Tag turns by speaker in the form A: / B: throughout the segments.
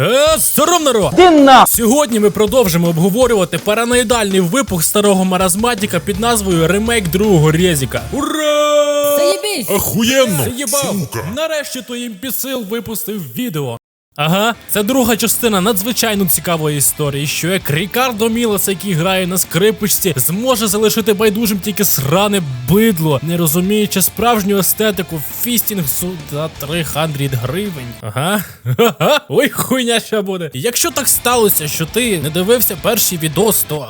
A: Е, здоров, народ! Сьогодні ми продовжимо обговорювати параноїдальний випух старого маразматіка під назвою Ремейк другого Резіка. Ура!
B: Заєбісь!
C: Охуєнно!
A: Заєбав!
C: Сука!
A: Нарешті той імпісил випустив відео. Ага, це друга частина надзвичайно цікавої історії, що як Рікардо Мілес, який грає на скрипочці, зможе залишити байдужим тільки сране бидло, не розуміючи справжню естетику фістінгсу за 300 гривень. Ага. Ой, хуйня ще буде. Якщо так сталося, що ти не дивився перший відос, то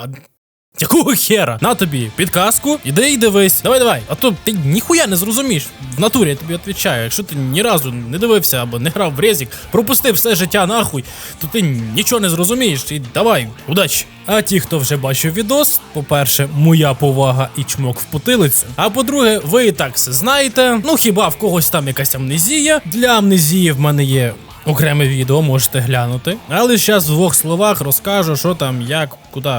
A: якого хера? На тобі підказку, іди і дивись. Давай, давай. А то ти ніхуя не зрозумієш. В натурі я тобі відповідаю. Якщо ти ні разу не дивився або не грав в резік, пропустив все життя нахуй, то ти нічого не зрозумієш. І давай, удачі. А ті, хто вже бачив відос, по-перше, моя повага і чмок в потилицю. А по-друге, ви і так все знаєте. Ну хіба в когось там якась амнезія? Для амнезії в мене є окреме відео, можете глянути. Але зараз в двох словах розкажу, що там, як, куди.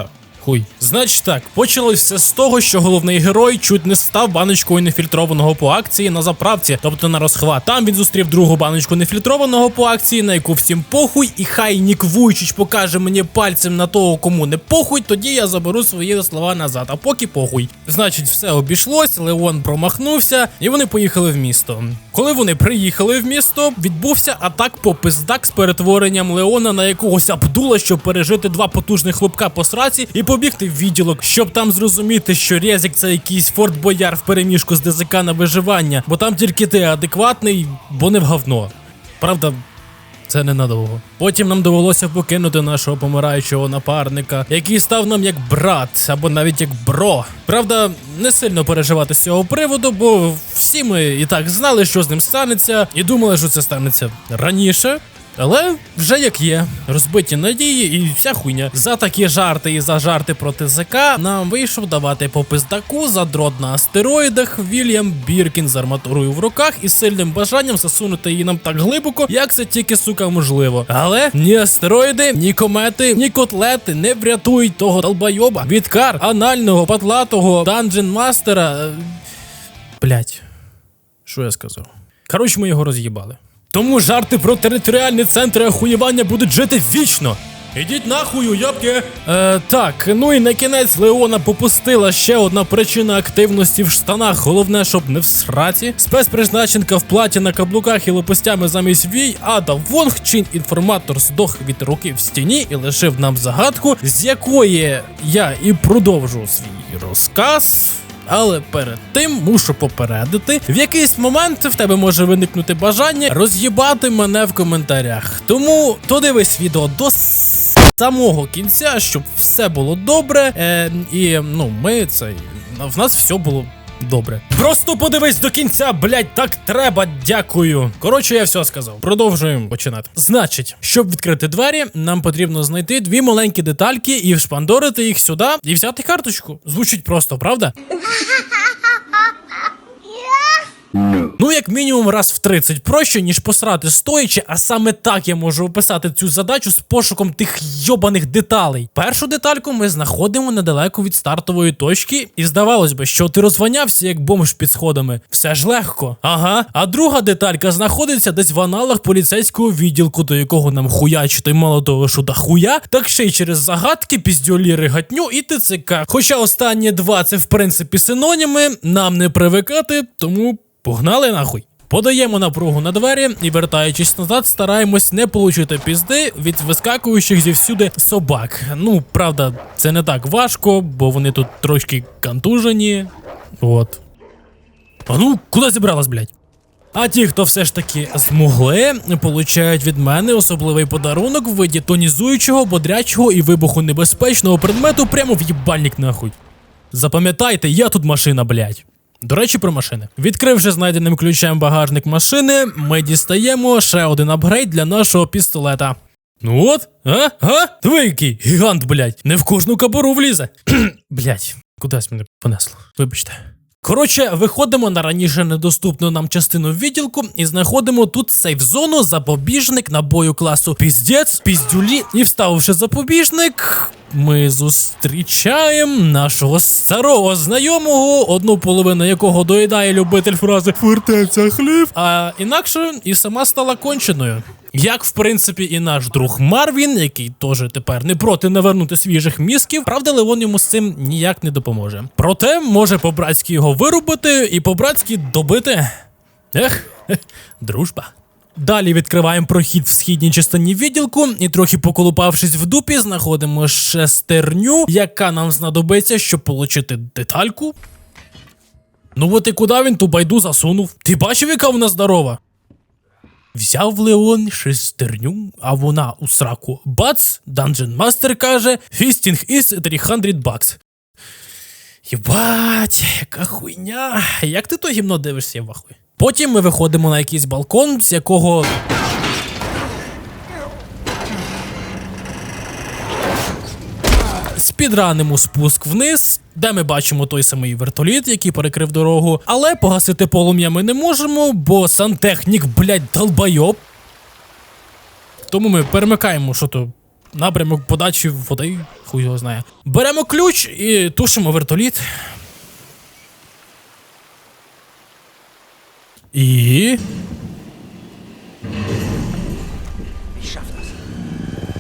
A: Хуй. Значить так, почалось все з того, що головний герой чуть не став баночкою нефільтрованого по акції на заправці, тобто на розхват. Там він зустрів другу баночку нефільтрованого по акції, на яку всім похуй, і хай Нік Вуйчич покаже мені пальцем на того, кому не похуй, тоді я заберу свої слова назад, а поки похуй. Значить, все обійшлось, Леон промахнувся, і вони поїхали в місто. Коли вони приїхали в місто, відбувся атак по пиздак з перетворенням Леона на якогось Абдула, щоб пережити два потужних хлопка по сраці і побігти в відділок, щоб там зрозуміти, що Резік це якийсь Форт Бояр в переміжку з ДЗК на виживання, бо там тільки ти адекватний, бо не в говно. Правда. Це ненадовго. Потім нам довелося покинути нашого помираючого напарника, який став нам як брат або навіть як бро. Правда, не сильно переживати з цього приводу, бо всі ми і так знали, що з ним станеться, і думали, що це станеться раніше. Але вже як є, розбиті надії і вся хуйня. За такі жарти і за жарти проти ЗК нам вийшов давати по пиздаку за дрот на астероїдах Вільям Біркін з арматурою в руках і сильним бажанням засунути її нам так глибоко, як це тільки сука можливо. Але ні астероїди, ні комети, ні котлети не врятують того долбойоба від кар анального патлатого данжен мастера. Блять, що я сказав? Коротше, ми його роз'їбали. Тому жарти про територіальні центри охуєвання будуть жити вічно. Ідіть нахуй, уябки! Е, так, ну і на кінець Леона попустила ще одна причина активності в штанах. Головне, щоб не в сраці. Спецпризначенка в платі на каблуках і лопастями замість вій, Ада Вонг, чин інформатор здох від руки в стіні і лишив нам загадку, з якої я і продовжу свій розказ. Але перед тим мушу попередити, в якийсь момент в тебе може виникнути бажання роз'їбати мене в коментарях. Тому то дивись відео до самого кінця, щоб все було добре. Е, і ну, ми це в нас все було. Добре. Просто подивись до кінця, блять, так треба, дякую. Коротше, я все сказав. Продовжуємо починати. Значить, щоб відкрити двері, нам потрібно знайти дві маленькі детальки і вшпандорити їх сюди і взяти карточку. Звучить просто, правда? Ну, як мінімум, раз в 30 проще, ніж посрати стоячи, а саме так я можу описати цю задачу з пошуком тих йобаних деталей. Першу детальку ми знаходимо недалеко від стартової точки, і здавалось би, що ти розванявся як бомж під сходами. Все ж легко. Ага. А друга деталька знаходиться десь в аналах поліцейського відділку, до якого нам хуячити мало того, що да хуя, так ще й через загадки, піздюлі, ригатню і ТЦК. Хоча останні два це в принципі синоніми, нам не привикати, тому. Погнали нахуй. Подаємо напругу на двері і, вертаючись назад, стараємось не получити пізди від вискакуючих зівсюди собак. Ну, правда, це не так важко, бо вони тут трошки контужені. От. А ну, куди зібралась, блядь? А ті, хто все ж таки змогли, получають від мене особливий подарунок в виді тонізуючого, бодрячого і вибухонебезпечного предмету прямо в їбальник нахуй. Запам'ятайте, я тут машина, блядь. До речі, про машини. Відкривши знайденим ключем багажник машини, ми дістаємо ще один апгрейд для нашого пістолета. Ну от, а? А? Диви який гігант, блядь. Не в кожну кабуру влізе. блядь, кудись мене понесло. Вибачте. Коротше, виходимо на раніше недоступну нам частину відділку і знаходимо тут сейф-зону, запобіжник набою класу піздець, піздюлі. І вставивши запобіжник, ми зустрічаємо нашого старого знайомого, одну половину якого доїдає любитель фрази фортеця хлів, а інакше і сама стала конченою. Як, в принципі, і наш друг Марвін, який теж тепер не проти навернути свіжих мізків, правда, Леон йому з цим ніяк не допоможе. Проте може по-братськи його вирубити і по-братськи добити. Ех, дружба. Далі відкриваємо прохід в східній частині відділку і трохи поколупавшись в дупі, знаходимо шестерню, яка нам знадобиться, щоб отримати детальку. Ну от і куди він ту байду засунув? Ти бачив, яка вона здорова? Взяв Леон шестерню, а вона у сраку. Бац, Dungeon Master каже, фістінг із 300 бакс. Єбать, яка хуйня. Як ти то гімно дивишся, вахуй? Потім ми виходимо на якийсь балкон, з якого. Спідранимо спуск вниз, де ми бачимо той самий вертоліт, який перекрив дорогу. Але погасити полум'я ми не можемо, бо сантехнік, блядь, долбайоб. Тому ми перемикаємо, що то напрямок подачі води, хуй його знає. Беремо ключ і тушимо вертоліт. І.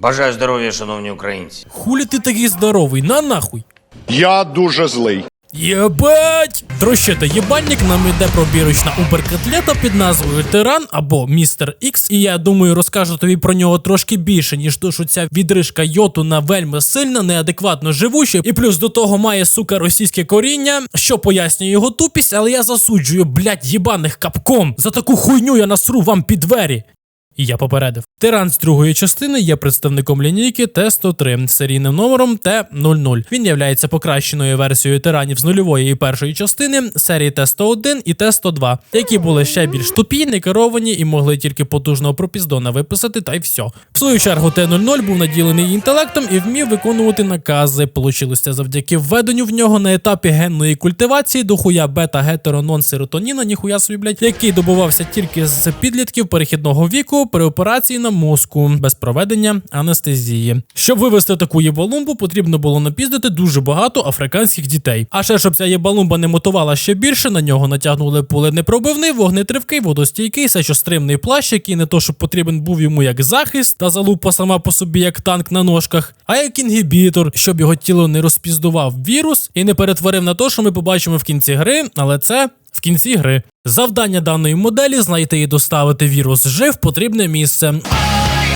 B: Бажаю здоров'я, шановні українці.
A: Хулі ти такий здоровий, на нахуй.
C: Я дуже злий.
A: Єбать! Дрощета єбальник нам йде пробірочна убер-котлета під назвою Тиран або Містер Ікс. І я думаю, розкажу тобі про нього трошки більше, ніж то, що ця відрижка йоту на вельми сильна, неадекватно живуча, і плюс до того має сука російське коріння, що пояснює його тупість, але я засуджую, блядь, єбаних капком. За таку хуйню я насру вам під двері. І я попередив. Тиран з другої частини є представником лінійки Т-103 з серійним номером Т-00. Він являється покращеною версією тиранів з нульової і першої частини серії Т-101 і Т-102, які були ще більш тупі, не керовані і могли тільки потужного пропіздона виписати, та й все. В свою чергу Т-00 був наділений інтелектом і вмів виконувати накази. Получилось це завдяки введенню в нього на етапі генної культивації до хуя бета гетеронон серотоніна, ніхуя собі, блядь, який добувався тільки з підлітків перехідного віку при операції на мозку без проведення анестезії. Щоб вивести таку єбалумбу, потрібно було напіздити дуже багато африканських дітей. А ще щоб ця єбалумба не мотувала ще більше, на нього натягнули пуленепробивний, вогнетривкий, водостійкий, сечостримний плащ, який не то, що потрібен був йому як захист, та залупа сама по собі як танк на ножках, а як інгібітор, щоб його тіло не розпіздував вірус і не перетворив на те, що ми побачимо в кінці гри, але це в кінці гри. Завдання даної моделі знайти і доставити вірус G в потрібне місце.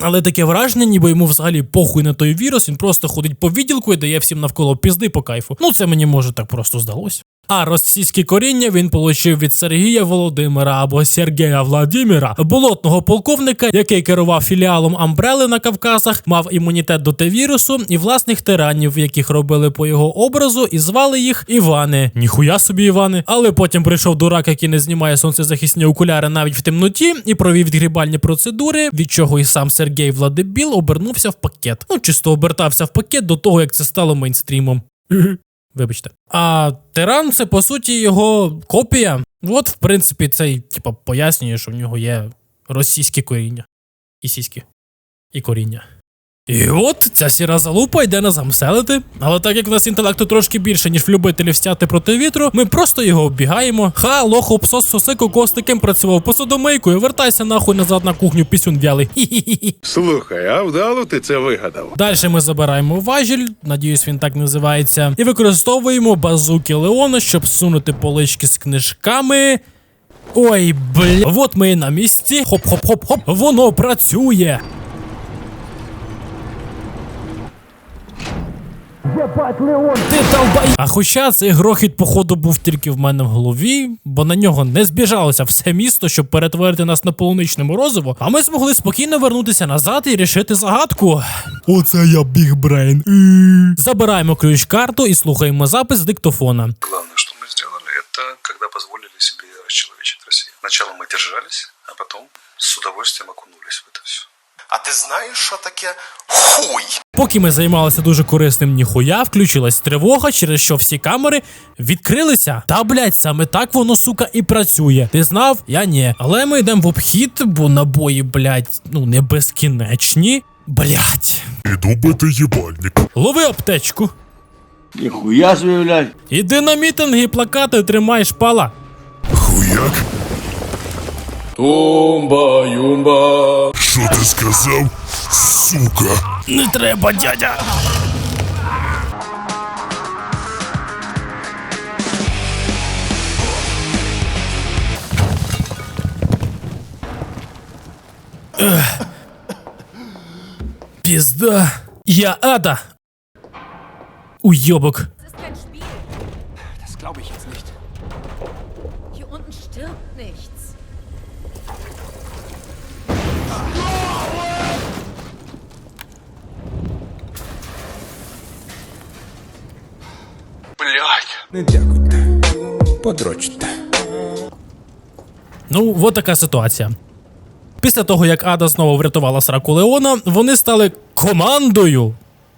A: Але таке враження, ніби йому взагалі похуй на той вірус, він просто ходить по відділку і дає всім навколо пізди по кайфу. Ну це мені може так просто здалось. А російське коріння він получив від Сергія Володимира або Сергія Владимира, болотного полковника, який керував філіалом Амбрели на Кавказах, мав імунітет до Т-вірусу і власних тиранів, яких робили по його образу, і звали їх Івани. Ніхуя собі Івани. Але потім прийшов дурак, який не знімає сонцезахисні окуляри навіть в темноті, і провів відгрібальні процедури, від чого і сам Сергій Владибіл обернувся в пакет. Ну, чисто обертався в пакет до того, як це стало мейнстрімом. Вибачте. А тиран це по суті його копія. От, в принципі, це типа пояснює, що в нього є російське коріння. І сіські, І коріння. І от ця сіра залупа йде нас замселити. Але так як в нас інтелекту трошки більше, ніж в любителів стяти проти вітру, ми просто його оббігаємо. Ха, лохо, псос, соси, кокос таким працював посудомийкою, вертайся нахуй назад на кухню, пісюн в'ялий.
D: Слухай, а вдало ти це вигадав?
A: Далі ми забираємо важіль, надіюсь, він так називається, і використовуємо базуки Леона, щоб сунути полички з книжками. Ой, бля, от ми і на місці. Хоп-хоп-хоп-хоп. Воно працює. Ти долбай... А хоча цей грохіт, походу, був тільки в мене в голові, бо на нього не збіжалося все місто, щоб перетворити нас на полуничне морозиво, а ми змогли спокійно вернутися назад і рішити загадку. Оце я бігбрейн. Забираємо ключ-карту і слухаємо запис з диктофона.
E: Главное, что мы сделали, это когда позволили себе расчеловечить Россию. Сначала мы держались, а потом с удовольствием окунулись в это все.
F: А ти знаєш, що таке хуй?
A: Поки ми займалися дуже корисним ніхуя, включилась тривога, через що всі камери відкрилися. Та блять, саме так воно, сука, і працює. Ти знав? Я ні. Але ми йдемо в обхід, бо набої, блять, ну не безкінечні. Блять,
G: Іду бити їбальник.
A: Лови аптечку.
H: Ніхуя блядь.
A: Іди на мітинги плакати тримай шпала.
G: Хуяк?
A: Тумба, юмба.
G: Що ти сказав? Сука.
A: Не треба, дядя. Ех. Пізда. Я ада. Уйобок.
F: Блядь.
A: Ну, от така ситуація. Після того, як Ада знову врятувала сраку Леона, вони стали командою.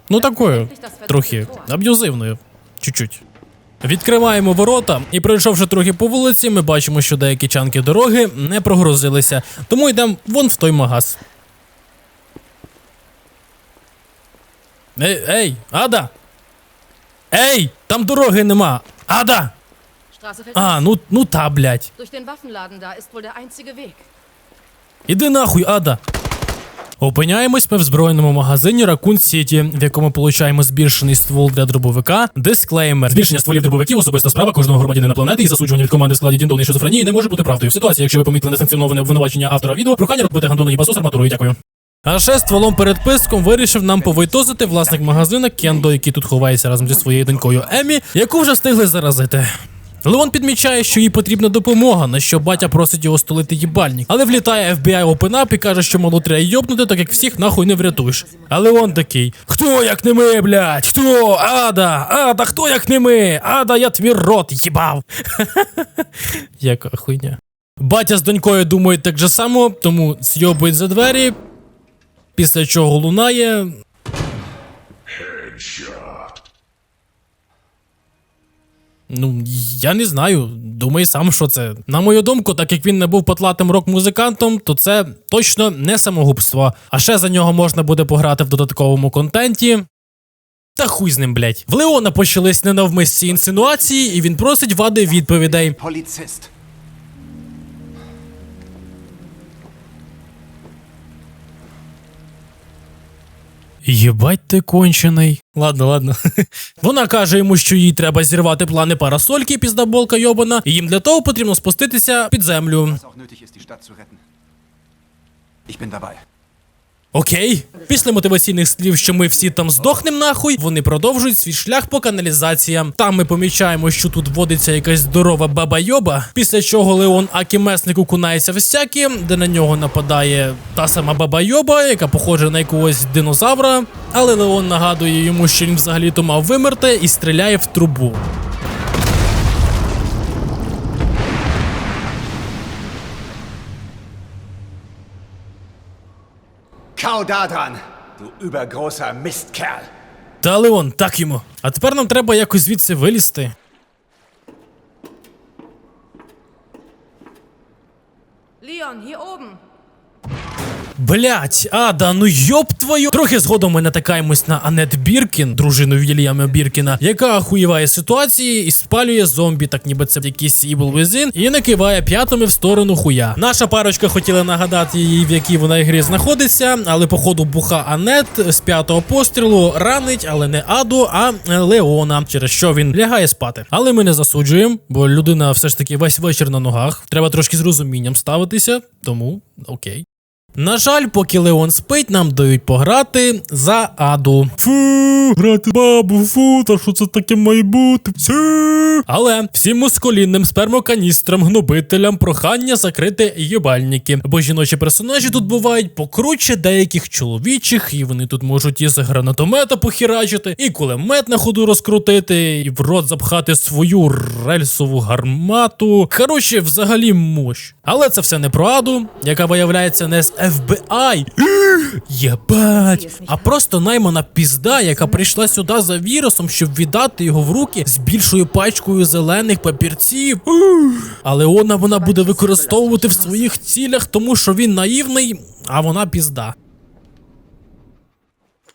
A: Ну такою, трохи аб'юзивною. Чуть-чуть. Відкриваємо ворота, і пройшовши трохи по вулиці, ми бачимо, що деякі чанки дороги не прогрузилися. Тому йдемо вон в той магаз. Ей, ей, Ада! Ей, там дороги нема! Ада! А, ну, ну та, блядь. Іди нахуй, Ада. Опиняємось ми в збройному магазині Raccoon City, в якому получаємо збільшений ствол для дробовика. Дисклеймер. Збільшення стволів дробовиків особиста справа кожного громадянина планети і засуджування від команди в складі діндовної шизофренії не може бути правдою. В ситуації, якщо ви помітили несанкціоноване обвинувачення автора відео, прохання робити гандони і басу з арматурою. Дякую. А ще стволом перед писком вирішив нам повойтозити власник магазина Кендо, який тут ховається разом зі своєю донькою Емі, яку вже встигли заразити. Леон підмічає, що їй потрібна допомога, на що батя просить його столити їбальник. Але влітає FBI Open Up і каже, що малу треба йобнути, так як всіх нахуй не врятуєш. А Леон такий: Хто як не ми, блядь? Хто? Ада, Ада, хто як не ми? Ада, я твій рот їбав. Яка хуйня. Батя з донькою думають так же само, тому зйобують за двері. Після чого лунає. Ну, я не знаю. Думай сам, що це. На мою думку, так як він не був потлатим рок-музикантом, то це точно не самогубство. А ще за нього можна буде пограти в додатковому контенті. Та хуй з ним, блять. В Леона почались ненавмисні інсинуації, і він просить вади відповідей.
F: Polizist.
A: Єбать ти кончений. Ладно, ладно. Вона каже йому, що їй треба зірвати плани парасольки, піздаболка йобана, і їм для того потрібно спуститися під землю.
F: Ich bin dabei.
A: Окей. Після мотиваційних слів, що ми всі там здохнем нахуй, вони продовжують свій шлях по каналізаціям. Там ми помічаємо, що тут водиться якась здорова баба-йоба. Після чого Леон Акімесник окунається в сякі, де на нього нападає та сама баба-йоба, яка похожа на якогось динозавра. Але Леон нагадує йому, що він взагалі-то мав вимерти і стріляє в трубу.
F: Kau da dran, du übergroßer Mistkerl.
A: Та Леон, так йому. А тепер нам треба якось звідси вилізти.
I: Leon, hier oben.
A: Блять, Ада, ну йоб твою. Трохи згодом ми натикаємось на Анет Біркін, дружину Вільяма Біркіна, яка охуєває ситуації і спалює зомбі, так ніби це якийсь Evil Within, і накиває п'ятами в сторону хуя. Наша парочка хотіла нагадати їй, в якій вона ігрі знаходиться, але походу буха Анет з п'ятого пострілу ранить, але не Аду, а Леона, через що він лягає спати. Але ми не засуджуємо, бо людина все ж таки весь вечір на ногах. Треба трошки з розумінням ставитися, тому окей. На жаль, поки Леон спить, нам дають пограти за аду. Фу, грати бабу, фу, та що це таке має бути? Фу. Але всім мускулінним спермоканістрам, гнобителям прохання закрити їбальники. Бо жіночі персонажі тут бувають покруче деяких чоловічих, і вони тут можуть із гранатомета похерачити, і кулемет на ходу розкрутити, і в рот запхати свою рельсову гармату. Коротше, взагалі мощ. Але це все не про аду, яка виявляється не з FBI. Єбать! А просто наймана пізда, яка прийшла сюди за вірусом, щоб віддати його в руки з більшою пачкою зелених папірців. Але вона вона буде використовувати в своїх цілях, тому що він наївний, а вона пізда.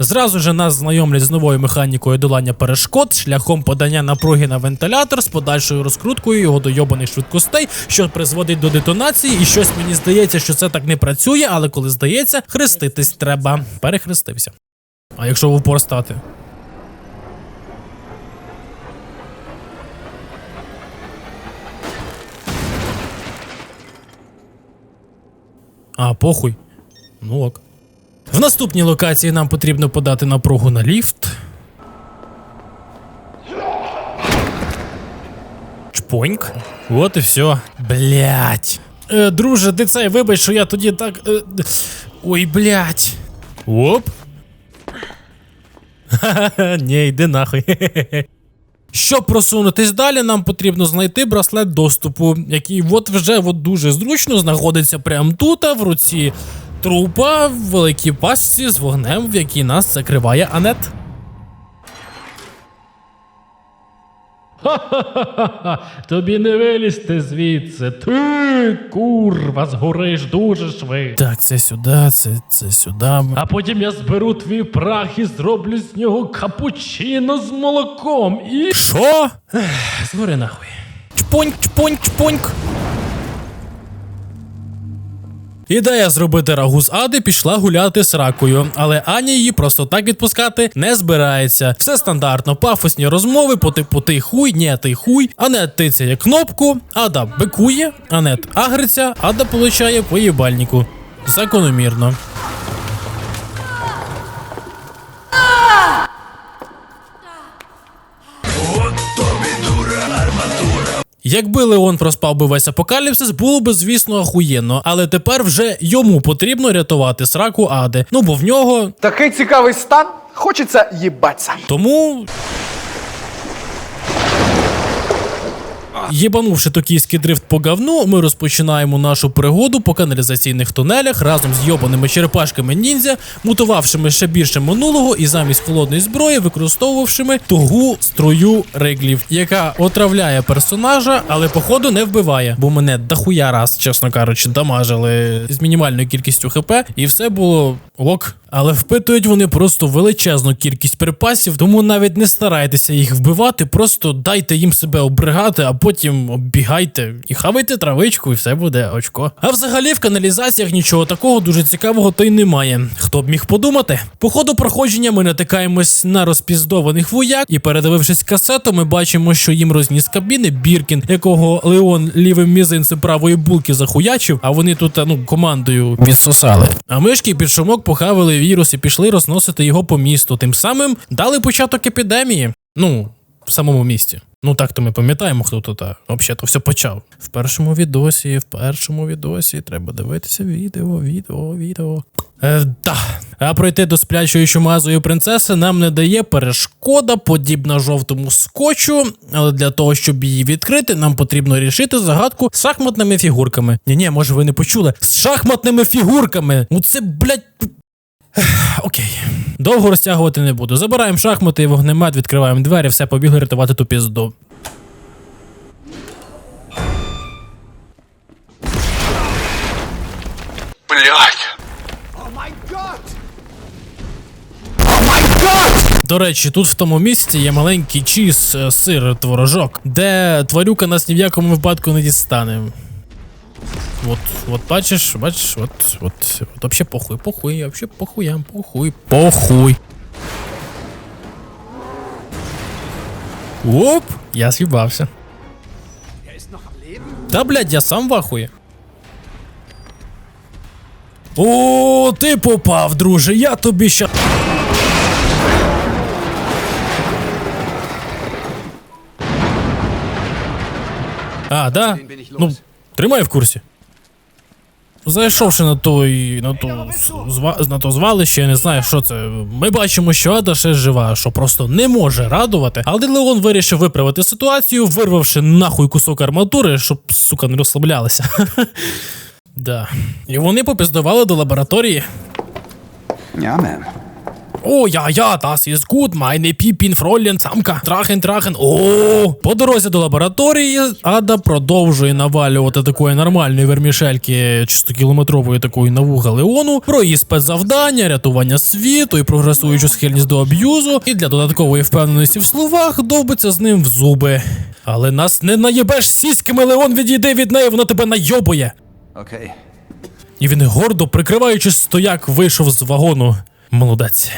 A: Зразу же нас знайомлять з новою механікою долання перешкод шляхом подання напруги на вентилятор з подальшою розкруткою його до йобаних швидкостей, що призводить до детонації, і щось мені здається, що це так не працює, але коли здається, хреститись треба. Перехрестився. А якщо в упор стати? А, похуй. Ну ок. В наступній локації нам потрібно подати напругу на ліфт. Чпоньк. От і все. Блять. Е, друже, ти цей, вибач, що я тоді так. Е, ой, блять. Оп. Ха-ха-ха, ні, йди нахуй. Щоб просунутись далі, нам потрібно знайти браслет доступу, який от вже от дуже зручно знаходиться прямо тут, а в руці трупа в великій пастці з вогнем, в якій нас закриває Анет. Ха-ха-ха, тобі не вилізти звідси. Ти, курва, згориш дуже швидко. Так, це сюди, це, це сюди. А потім я зберу твій прах і зроблю з нього капучино з молоком і. Що? Згори нахуй. Чпоньк, чпоньк, чпоньк. Ідея зробити рагу з Ади пішла гуляти з ракою, але Аня її просто так відпускати не збирається. Все стандартно, пафосні розмови по типу ти хуй, ні, ти хуй. Анет тицяє кнопку, Ада бикує, Анет агриться, Ада получає поїбальнику. Закономірно. Якби Леон проспав би весь апокаліпсис, було би, звісно, охуєнно, але тепер вже йому потрібно рятувати сраку Ади. Ну бо в нього
J: Такий цікавий стан, хочеться їбаться.
A: тому. Єбанувши токійський дрифт по говну, ми розпочинаємо нашу пригоду по каналізаційних тунелях разом з йобаними черепашками ніндзя, мутувавшими ще більше минулого і замість холодної зброї використовувавшими тугу струю риглів, яка отравляє персонажа, але походу не вбиває, бо мене дохуя раз, чесно кажучи, дамажили з мінімальною кількістю хп, і все було ок. Але впитують вони просто величезну кількість припасів, тому навіть не старайтеся їх вбивати, просто дайте їм себе обригати, а потім оббігайте і хавайте травичку, і все буде очко. А взагалі в каналізаціях нічого такого дуже цікавого то й немає. Хто б міг подумати? По ходу проходження ми натикаємось на розпіздованих вояк, і передивившись касету, ми бачимо, що їм розніс кабіни Біркін, якого Леон лівим мізинцем правої булки захуячив, а вони тут ну командою відсосали. А мишки під шумок похавили вірус і пішли розносити його по місту. Тим самим дали початок епідемії. Ну, в самому місті. Ну так то ми пам'ятаємо, хто тут взагалі то все почав. В першому відосі, в першому відосі треба дивитися відео, відео, відео. Е, да. А пройти до сплячої чумазої принцеси нам не дає перешкода, подібна жовтому скотчу. Але для того, щоб її відкрити, нам потрібно рішити загадку з шахматними фігурками. Ні, ні, може ви не почули. З шахматними фігурками. Ну це, блядь. Окей. Довго розтягувати не буду. Забираємо шахмати і вогнемет, відкриваємо двері, все побігли рятувати ту пізду.
E: Блять!
A: До речі, тут в тому місці є маленький чіз, е, сир, творожок, де тварюка нас ні в якому випадку не дістане. От, от бачиш, бачиш, от, от, от, вообще похуй, похуй, вообще похуям, похуй, похуй. Оп, я з'їбався. Та, блядь, я сам в ахуї. О, ти попав, друже, я тобі ща. А, да? Ну, тримай в курсі. Зайшовши на той, на ту зва, на то звалище, я не знаю, що це. Ми бачимо, що Ада ще жива, що просто не може радувати. Але Леон вирішив виправити ситуацію, вирвавши нахуй кусок арматури, щоб сука не розслаблялися. Да. І вони попіздували до лабораторії.
F: Man.
A: О, я, я, das ist gut, meine Pippin, Fräulein, Самка, Drachen, Drachen. О, по дорозі до лабораторії Ада продовжує навалювати такої нормальної вермішельки, чисто кілометрової такої на вуха Леону, про її спецзавдання, рятування світу і прогресуючу схильність до аб'юзу, і для додаткової впевненості в словах довбиться з ним в зуби. Але нас не наєбеш сіськами, Леон відійди від неї, вона тебе найобує.
F: Okay.
A: І він гордо, прикриваючи стояк, вийшов з вагону. Молодець.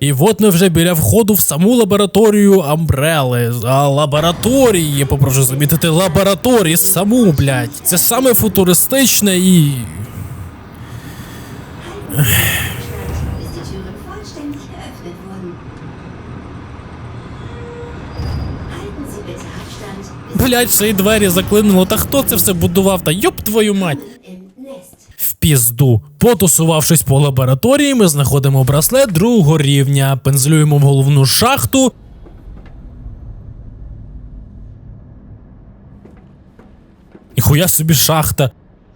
A: І от ми вже біля входу в саму лабораторію Амбрели. А лабораторії, я попрошу замітити, лабораторії саму, блядь. Це саме футуристичне і. Блядь, ще й двері заклинило. Та хто це все будував? Та йоп твою мать. Пізду. Потусувавшись по лабораторії, ми знаходимо браслет другого рівня, пензлюємо в головну шахту. Ніхуя собі шахта.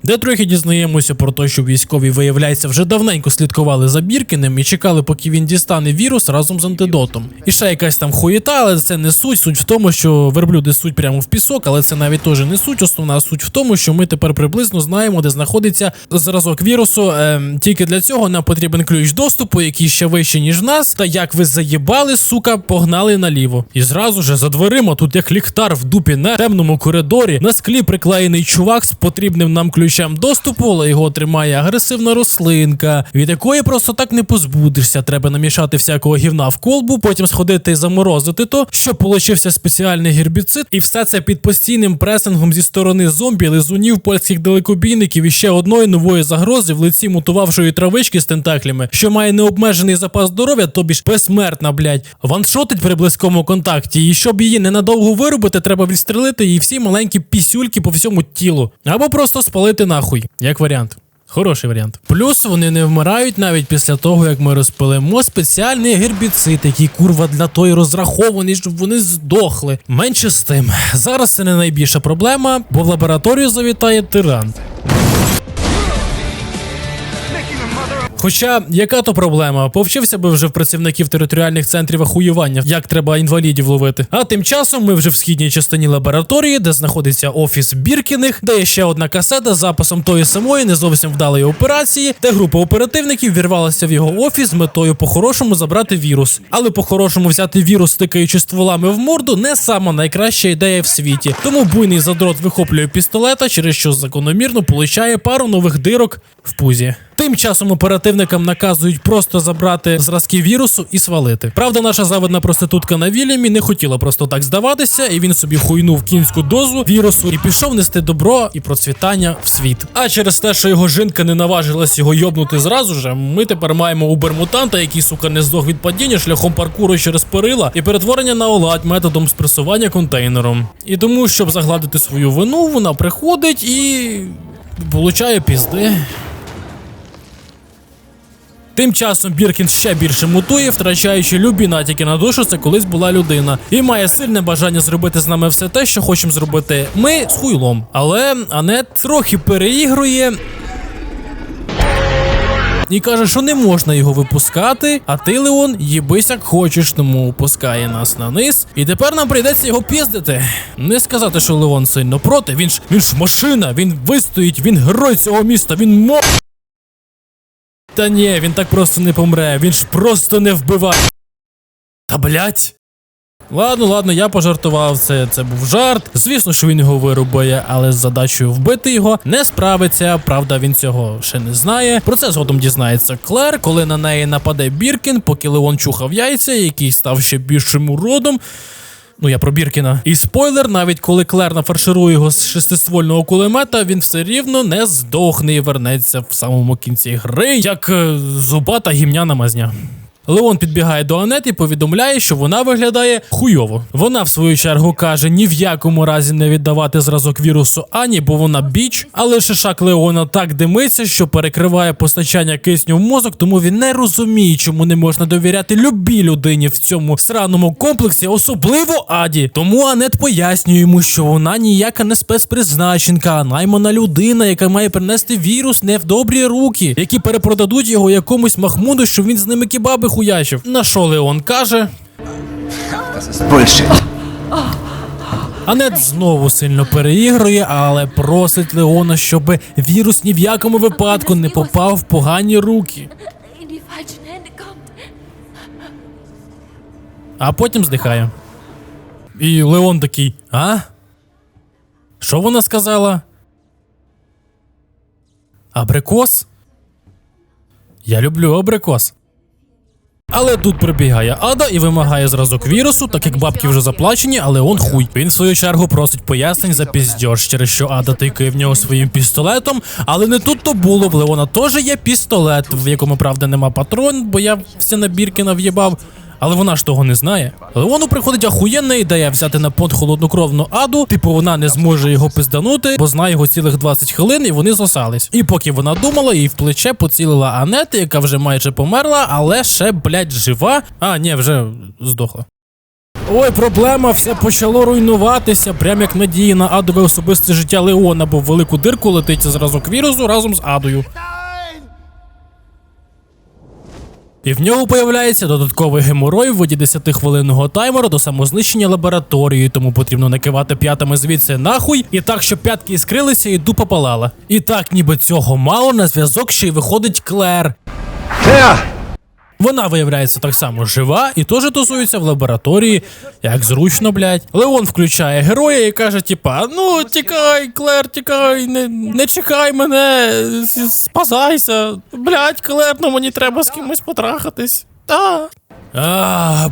A: Де трохи дізнаємося про те, що військові, виявляється, вже давненько слідкували за Біркіним і чекали, поки він дістане вірус разом з антидотом. І ще якась там хуєта, але це не суть. Суть в тому, що верблюди суть прямо в пісок, але це навіть теж не суть. Основна суть в тому, що ми тепер приблизно знаємо, де знаходиться зразок вірусу. Ем, тільки для цього нам потрібен ключ доступу, який ще вищий, ніж нас. Та як ви заїбали, сука, погнали наліво. І зразу же за дверима, тут як ліхтар в дупі на темному коридорі, на склі приклеєний чувак з потрібним нам ключем доступу, але його тримає агресивна рослинка, від якої просто так не позбудешся. Треба намішати всякого гівна в колбу, потім сходити і заморозити то, щоб получився спеціальний гербіцид, і все це під постійним пресингом зі сторони зомбі, лизунів, польських далекобійників і ще одної нової загрози в лиці мутувавшої травички з тентаклями, що має необмежений запас здоров'я, тобі ж безсмертна, блядь, ваншотить при близькому контакті, і щоб її ненадовго виробити, треба відстрелити їй всі маленькі пісюльки по всьому тілу, або просто спалити нахуй, як варіант. Хороший варіант. Плюс вони не вмирають навіть після того, як ми розпилимо спеціальний гербіцид, який курва для той розрахований, щоб вони здохли. Менше з тим. Зараз це не найбільша проблема, бо в лабораторію завітає тиран. Хоча яка то проблема? Повчився би вже в працівників територіальних центрів ахуювання, як треба інвалідів ловити. А тим часом ми вже в східній частині лабораторії, де знаходиться офіс Біркіних, де є ще одна касета з записом тої самої не зовсім вдалої операції, де група оперативників вірвалася в його офіс з метою по-хорошому забрати вірус. Але по-хорошому взяти вірус, стикаючи стволами в морду, не сама найкраща ідея в світі. Тому буйний задрот вихоплює пістолета, через що закономірно получає пару нових дирок в пузі. Тим часом оперативникам наказують просто забрати зразки вірусу і свалити. Правда, наша завидна проститутка на Вільямі не хотіла просто так здаватися, і він собі хуйнув кінську дозу вірусу і пішов нести добро і процвітання в світ. А через те, що його жінка не наважилась його йобнути зразу же, ми тепер маємо убер-мутанта, який сука не здох від падіння шляхом паркуру через перила і перетворення на оладь методом спресування контейнером. І тому, щоб загладити свою вину, вона приходить і получає пізди. Тим часом Біркін ще більше мутує, втрачаючи любі натяки на душу, це колись була людина, і має сильне бажання зробити з нами все те, що хочемо зробити ми з хуйлом. Але Анет трохи переігрує. І каже, що не можна його випускати, а ти, Леон, їбись як хочеш, тому опускає нас на низ. І тепер нам прийдеться його піздити. Не сказати, що Леон сильно проти. Він ж він ж машина, він вистоїть, він герой цього міста, він мо. Та ні, він так просто не помре, він ж просто не вбиває. Та блять. Ладно, ладно, я пожартував, це, це був жарт. Звісно, що він його вирубає, але з задачею вбити його не справиться. Правда, він цього ще не знає. Про це згодом дізнається Клер, коли на неї нападе Біркін, поки Леон чухав яйця, який став ще більшим уродом. Ну, я про Біркіна. І спойлер, навіть коли Клер нафарширує його з шестиствольного кулемета, він все рівно не здохне і вернеться в самому кінці гри, як е, зубата гімняна мазня. Леон підбігає до Анет і повідомляє, що вона виглядає хуйово. Вона, в свою чергу, каже ні в якому разі не віддавати зразок вірусу Ані, бо вона біч. Але шишак Леона так димиться, що перекриває постачання кисню в мозок, тому він не розуміє, чому не можна довіряти любій людині в цьому сраному комплексі, особливо Аді. Тому Анет пояснює йому, що вона ніяка не спецпризначенка, а наймана людина, яка має принести вірус не в добрі руки, які перепродадуть його якомусь махмуду, що він з ними кебаби нахуячив. На що Леон каже? Анет знову сильно переігрує, але просить Леона, щоб вірус ні в якому випадку не попав в погані руки. А потім здихає. І Леон такий: А? Що вона сказала? Абрикос? Я люблю абрикос. Але тут прибігає Ада і вимагає зразок вірусу, так як бабки вже заплачені, але он хуй. Він в свою чергу просить пояснень за піздьош, через що Ада тикає в нього своїм пістолетом. Але не тут то було. В Леона теж є пістолет, в якому правда нема патрон, бо я все набірки нав'єбав. Але вона ж того не знає. Леону приходить ахуєнна ідея взяти на понт холоднокровну аду, типу вона не зможе його пизданути, бо знає його цілих 20 хвилин, і вони зосались. І поки вона думала, їй в плече поцілила Анет, яка вже майже померла, але ще, блядь, жива. А, ні, вже здохла. Ой, проблема, все почало руйнуватися, прям як надії на адове особисте життя Леона, бо в велику дирку летить зразок вірусу разом з адою. І в нього появляється додатковий геморой в воді 10-хвилинного таймеру до самознищення лабораторії, тому потрібно накивати п'ятами звідси нахуй, і так, щоб п'ятки іскрилися і дупа палала. І так, ніби цього мало, на зв'язок ще й виходить Клер. Вона виявляється так само жива і теж тусується в лабораторії, як зручно, блядь. Леон включає героя і каже: типа, ну тікай, Клер, тікай, не, не чекай мене, спасайся. Блядь, Клер, ну мені треба з кимось потрахатись. Та.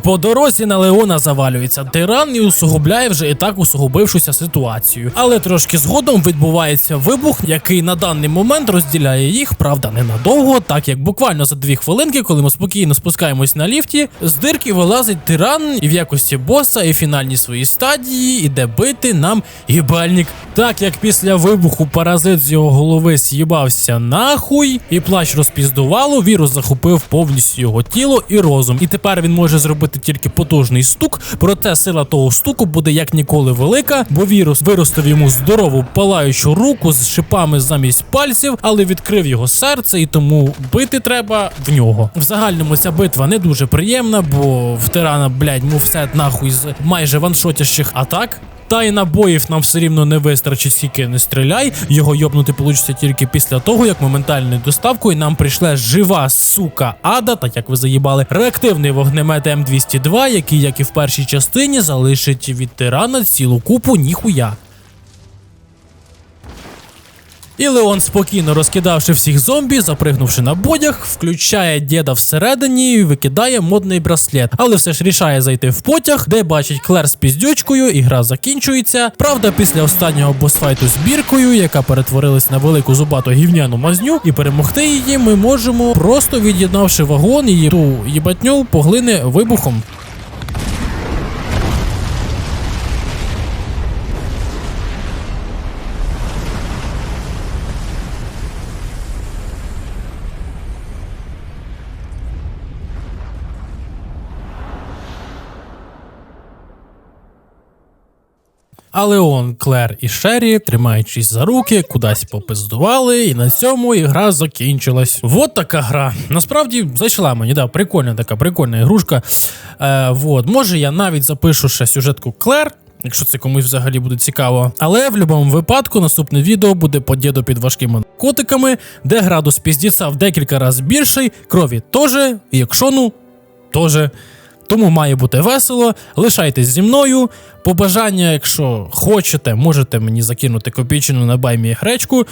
A: По дорозі на Леона завалюється тиран і усугубляє вже і так усугубившуся ситуацію. Але трошки згодом відбувається вибух, який на даний момент розділяє їх, правда, ненадовго, так як буквально за дві хвилинки, коли ми спокійно спускаємось на ліфті, з дирки вилазить тиран і в якості боса і фінальній своїй стадії іде бити нам їбальник. Так як після вибуху паразит з його голови з'їбався нахуй, і плащ розпіздувало, вірус захопив повністю його тіло і розум. І тепер він може зробити тільки потужний стук, проте сила того стуку буде як ніколи велика, бо вірус виростив йому здорову палаючу руку з шипами замість пальців, але відкрив його серце, і тому бити треба в нього. В загальному ця битва не дуже приємна, бо в тирана, блядь, мувсет нахуй з майже ваншотящих атак. Та й набоїв нам все рівно не вистачить, скільки не стріляй. Його йобнути получиться тільки після того, як моментальною доставкою нам прийшла жива сука Ада, так як ви заїбали, реактивний вогнемет М202, який, як і в першій частині, залишить від тирана цілу купу ніхуя. І Леон, спокійно розкидавши всіх зомбі, запригнувши на бодяг, включає діда всередині і викидає модний браслет. Але все ж рішає зайти в потяг, де бачить Клер з піздючкою, і гра закінчується. Правда, після останнього босфайту з біркою, яка перетворилась на велику зубату гівняну мазню, і перемогти її ми можемо, просто від'єднавши вагон і ту їбатню поглине вибухом. А Леон, Клер і Шері, тримаючись за руки, кудись попиздували, і на цьому ігра закінчилась. Вот така гра. Насправді зайшла мені, да, прикольна така, прикольна ігрушка. Е, вот. Може я навіть запишу ще сюжетку Клер. Якщо це комусь взагалі буде цікаво. Але в будь-якому випадку наступне відео буде по діду під важкими наркотиками, де градус піздіця в декілька разів більший, крові теж, і екшону теж. Тому має бути весело. Лишайтесь зі мною. Побажання, якщо хочете, можете мені закинути копійчину на баймі гречку.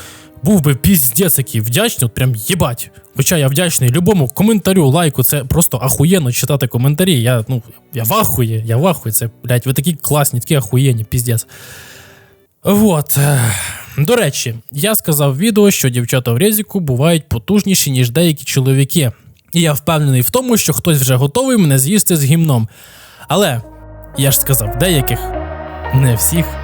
A: Був би піздець який вдячний, от прям їбать. Хоча я вдячний любому коментарю, лайку, це просто ахуєнно читати коментарі. Я ну я вахує, я вахує. Це, блядь, ви такі класні, такі ахуєнні, піздець. Вот. е, До речі, я сказав в відео, що дівчата в резіку бувають потужніші, ніж деякі чоловіки. І я впевнений в тому, що хтось вже готовий мене з'їсти з гімном. Але я ж сказав, деяких, не всіх.